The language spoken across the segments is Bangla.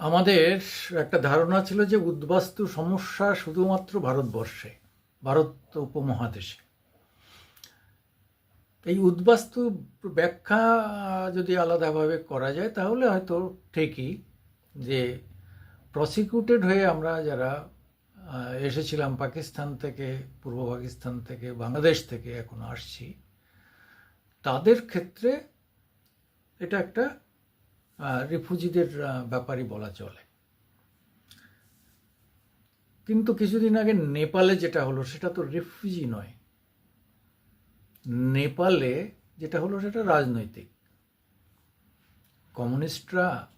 আমাদের একটা ধারণা ছিল যে উদ্বাস্তু সমস্যা শুধুমাত্র ভারতবর্ষে, ভারত উপমহাদেশে। এই উদ্বাস্তু ব্যাখ্যা যদি আলাদাভাবে করা যায়, তাহলে হয়তো ঠিকই যে প্রসিকিউটেড হয়ে আমরা যারা এসেছিলাম পাকিস্তান থেকে, পূর্ব পাকিস্তান থেকে, বাংলাদেশ থেকে এখন আসছি, তাদের ক্ষেত্রে এটা একটা রিফিউজিদের ব্যাপারই বলা চলে। কিন্তু কিছুদিন আগে নেপালে যেটা হলো, সেটা তো রিফিউজি নয়। নেপালে যেটা হলো, সেটা রাজনৈতিক। কমিউনিস্টরা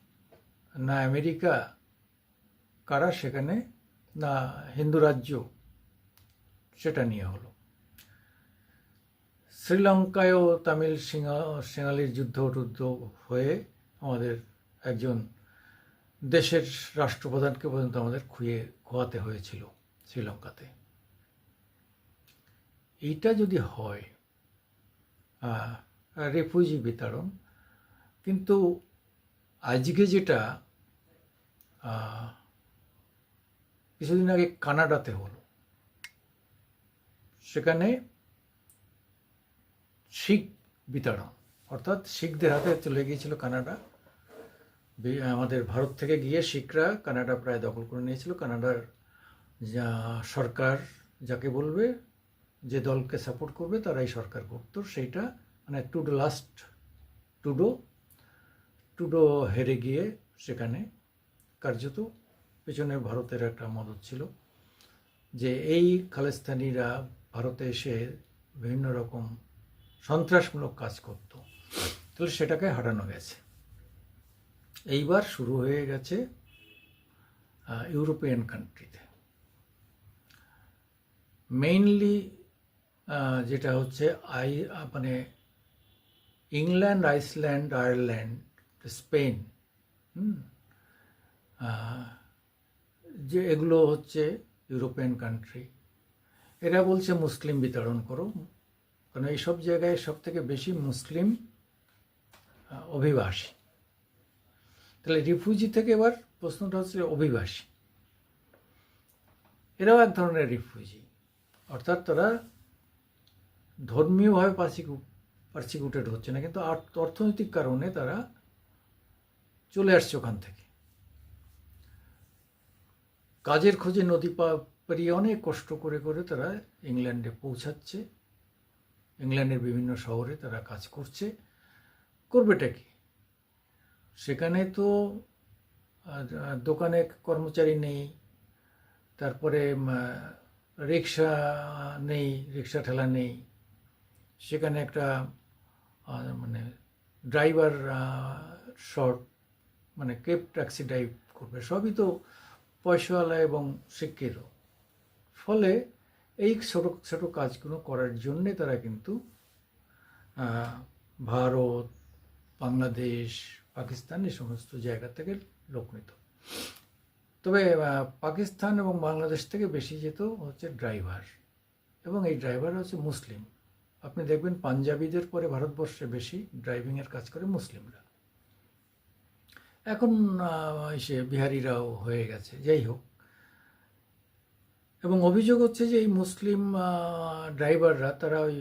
না আমেরিকা, কারা সেখানে, না হিন্দু রাজ্য, সেটা নিয়ে হলো। শ্রীলঙ্কায়ও তামিল সিংহ, সিঙ্গালির যুদ্ধ টুদ্ধ হয়ে আমাদের একজন দেশের রাষ্ট্রপ্রধানকে পর্যন্ত আমাদের খুঁয়ে খোয়াতে হয়েছিল শ্রীলঙ্কাতে। এইটা যদি হয় রেফিউজি বিতরণ, কিন্তু আজকে যেটা কিছুদিন আগে কানাডাতে হলো। সেখানে শিখ বিতরণ, অর্থাৎ শিখদের হাতে চলে গিয়েছিল কানাডা। আমাদের ভারত থেকে গিয়ে শিখরা কানাডা প্রায় দখল করে নিয়েছিল। কানাডার যা সরকার যাকে বলবে, যে দলকে সাপোর্ট করবে, তারাই সরকার করত সেইটা মানে টুডো লাস্ট টুডো। টুডো হেরে গিয়ে সেখানে কার্যত পেছনে ভারতের একটা মদত ছিল যে এই খালিস্তানিরা ভারতে এসে বিভিন্ন রকম সন্ত্রাসমূলক কাজ করত। তাহলে সেটাকে হারানো গেছে। এইবার শুরু হয়ে গেছে ইউরোপিয়ান কান্ট্রিতে মেইনলি যেটা হচ্ছে আই মানে ইংল্যান্ড আইসল্যান্ড আয়ারল্যান্ড স্পেন যে এগুলো হচ্ছে ইউরোপিয়ান কান্ট্রি এরা বলছে মুসলিম বিতরণ করো। কারণ এইসব জায়গায় সব থেকে বেশি মুসলিম অভিবাসী। তাহলে রিফিউজি থেকে এবার প্রশ্নটা হচ্ছে অভিবাসী। এরাও এক ধরনের রিফিউজি। অর্থাৎ তারা ধর্মীয়ভাবে পার্সিকিউ পার্সিকিউটেড হচ্ছে না, কিন্তু অর্থনৈতিক কারণে তারা চলে আসছে ওখান থেকে। কাজের খোঁজে নদী পা- পেরিয়ে অনেক কষ্ট করে করে তারা ইংল্যান্ডে পৌঁছাচ্ছে। ইংল্যান্ডের বিভিন্ন শহরে তারা কাজ করছে। করবেটা কি? সেখানে তো দোকানে কর্মচারী নেই, তারপরে রিক্সা নেই, রিক্সা ঠেলা নেই। সেখানে একটা মানে ড্রাইভার শর্ট মানে কেপ ট্যাক্সি ড্রাইভ করবে। সবই তো পয়সাওয়ালা এবং শিক্ষিত ফলে এই ছোটো ছোটো কাজগুলো করার জন্যে তারা কিন্তু ভারত, বাংলাদেশ পাকিস্তান এই সমস্ত জায়গা থেকে লোক নিত তবে পাকিস্তান এবং বাংলাদেশ থেকে বেশি যেত হচ্ছে ড্রাইভার এবং এই ড্রাইভার হচ্ছে মুসলিম। আপনি দেখবেন পাঞ্জাবিদের পরে ভারতবর্ষে বেশি ড্রাইভিংয়ের কাজ করে মুসলিমরা। এখন সে বিহারিরাও হয়ে গেছে, যাই হোক। এবং অভিযোগ হচ্ছে যে এই মুসলিম ড্রাইভাররা তারা ওই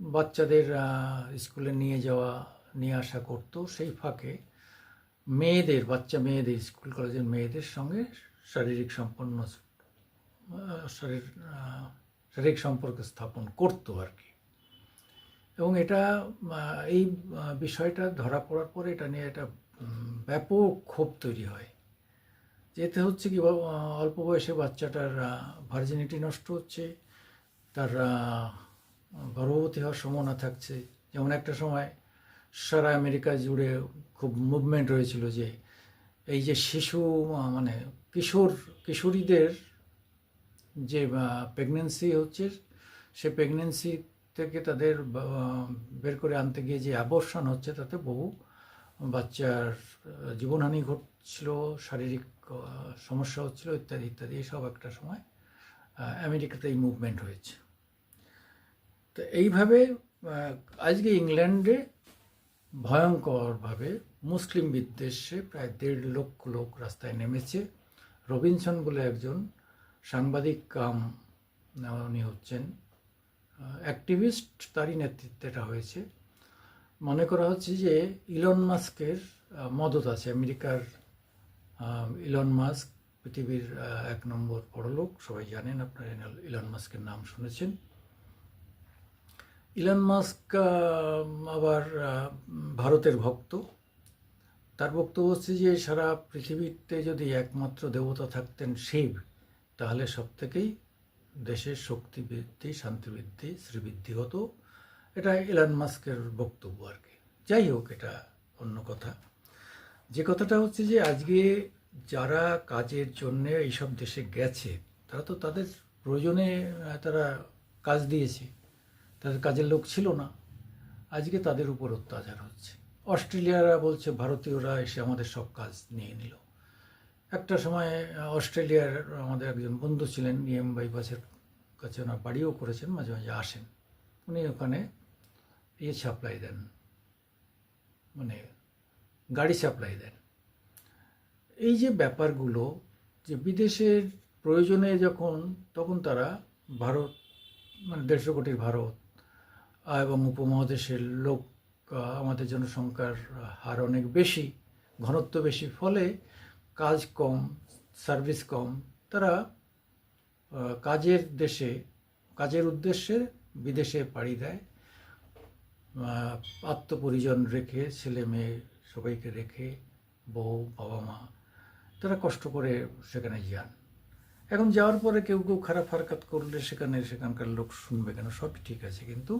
বাচ্চাদের স্কুলে নিয়ে যাওয়া নিয়ে আসা করতো, সেই ফাঁকে মেয়েদের, বাচ্চা মেয়েদের, স্কুল কলেজের মেয়েদের সঙ্গে শারীরিক সম্পন্ন শরীর শারীরিক সম্পর্ক স্থাপন করতো আর কি। এবং এটা এই বিষয়টা ধরা পড়ার পরে এটা নিয়ে একটা ব্যাপক ক্ষোভ তৈরি হয়। যেতে হচ্ছে কি অল্প বয়সে বাচ্চাটার ভার্জিনিটি নষ্ট হচ্ছে, তার গর্ভবতী হওয়ার সম্ভাবনা থাকছে। যেমন একটা সময় সারা আমেরিকা জুড়ে খুব মুভমেন্ট হয়েছিল যে এই যে শিশু মানে কিশোর, কিশোরীদের যে প্রেগনেন্সি হচ্ছে, সে প্রেগনেন্সি থেকে তাদের বের করে আনতে গিয়ে যে অ্যাবর্শন হচ্ছে, তাতে বহু বাচ্চার জীবনহানি ঘটছিল, শারীরিক সমস্যা হচ্ছিল, ইত্যাদি ইত্যাদি, এসব একটা সময় আমেরিকাতে এই মুভমেন্ট হয়েছে। তো এইভাবে আজকে ইংল্যান্ডে ভয়ঙ্করভাবে মুসলিম বিদ্বেষে প্রায় দেড় লক্ষ লোক রাস্তায় নেমেছে। রবিনসন বলে একজন সাংবাদিক কাম, উনি হচ্ছেন অ্যাক্টিভিস্ট, তারই নেতৃত্বে এটা হয়েছে। মনে করা হচ্ছে যে ইলন মাস্কের মদত আছে। আমেরিকার ইলন মাস্ক, পৃথিবীর এক নম্বর বড়লোক। সবাই জানেন আপনারা ইলন মাস্কের নাম শুনেছেন। ইলন মাস্ক আবার ভারতের ভক্ত। তার বক্তব্য হচ্ছে যে, সারা পৃথিবীতে যদি একমাত্র দেবতা থাকতেন শিব, তাহলে সব থেকেই দেশের শক্তি বৃদ্ধি শান্তি বৃদ্ধি শ্রীবৃদ্ধি হতো। এটা ইলন মাস্কের বক্তব্য আর কি। যাই হোক, এটা অন্য কথা। যে কথাটা হচ্ছে যে, আজকে যারা কাজের জন্য এইসব দেশে গেছে, তারা তো তাদের প্রয়োজনে তারা কাজ দিয়েছে। তাদের কাজের লোক ছিল না। আজকে তাদের উপর অত্যাচার হচ্ছে। অস্ট্রেলিয়ারা বলছে, ভারতীয়রা এসে আমাদের সব কাজ নিয়ে নিল। একটা সময় অস্ট্রেলিয়ার আমাদের একজন বন্ধু ছিলেন, নিএম বাইপাসের কাছে ওনার বাড়িও করেছেন, মাঝে মাঝে আসেন। উনি ওখানে ইয়ে সাপ্লাই দেন মানে গাড়ি সাপ্লাই দেন। এই যে ব্যাপারগুলো, যে বিদেশের প্রয়োজনে যখন, তখন তারা ভারত মানে দেড়শো কোটির ভারত এবং উপমহাদেশের লোক আমাদের জনসংখ্যার হার অনেক বেশি, ঘনত্ব বেশি, ফলে কাজ কম সার্ভিস কম। তারা কাজের দেশে, কাজের উদ্দেশ্যে বিদেশে পাড়ি দেয়। আত্মপরিজন রেখে, ছেলে মেয়ে সবাইকে রেখে বউ, বাবা, মা, তারা কষ্ট করে সেখানে যান। এখন যাওয়ার পরে কেউ কেউ খারাপ হারকাত করলে সেখানে সেখানকার লোক শুনবে কেন? সবই ঠিক আছে, কিন্তু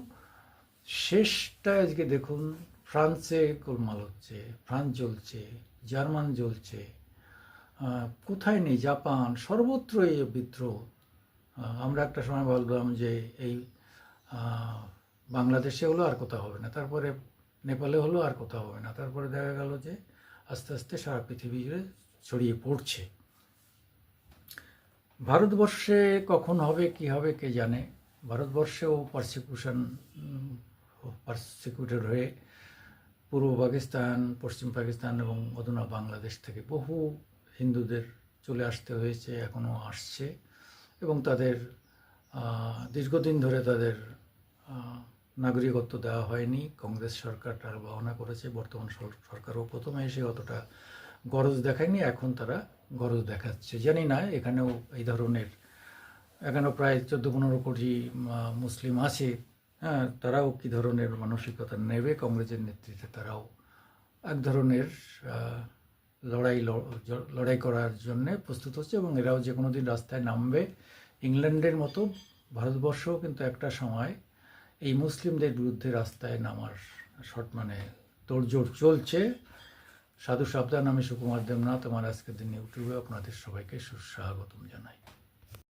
শেষটা আজকে দেখুন, ফ্রান্সে গোলমাল হচ্ছে, ফ্রান্স জ্বলছে, জার্মান জ্বলছে কোথায় নেই, জাপান, সর্বত্র এই বিদ্রোহ। আমরা একটা সময় বললাম যে এই বাংলাদেশে হলো আর কোথাও হবে না, তারপরে নেপালে হলো আর কোথাও হবে না, তারপরে দেখা গেল যে আস্তে আস্তে সারা পৃথিবী জুড়ে ছড়িয়ে পড়ছে। ভারতবর্ষে কখন হবে, কি হবে, কে জানে? ভারতবর্ষেও পারসিকিউশন পারসিকিউটেড হয়ে পূর্ব পাকিস্তান, পশ্চিম পাকিস্তান এবং অধুনা বাংলাদেশ থেকে বহু হিন্দুদের চলে আসতে হয়েছে, এখনও আসছে এবং তাদের দীর্ঘদিন ধরে তাদের নাগরিকত্ব দেওয়া হয়নি। কংগ্রেস সরকার তার বাহনা করেছে, বর্তমান সরকারও প্রথমে এসে অতটা গরজ দেখায়নি, এখন তারা গরজ দেখাচ্ছে। জানি না, এখানেও এই ধরনের, এখানেও প্রায় চোদ্দ পনেরো কোটি মুসলিম আছে হ্যাঁ তারাও কী ধরনের মানসিকতা নেবে কংগ্রেসের নেতৃত্বে? তারাও এক ধরনের লড়াই লড়াই করার জন্য প্রস্তুত হচ্ছে এবং এরাও যে কোনো দিন রাস্তায় নামবে। ইংল্যান্ডের মতো ভারতবর্ষও কিন্তু একটা সময় এই মুসলিমদের বিরুদ্ধে রাস্তায় নামার শট মানে তোড়জোড় চলছে। সাধু সাবধান, আমি সুকুমার দেবনাথ। আমার আজকের দিন ইউটিউবে আপনাদের সবাইকে সুস্বাগতম জানাই।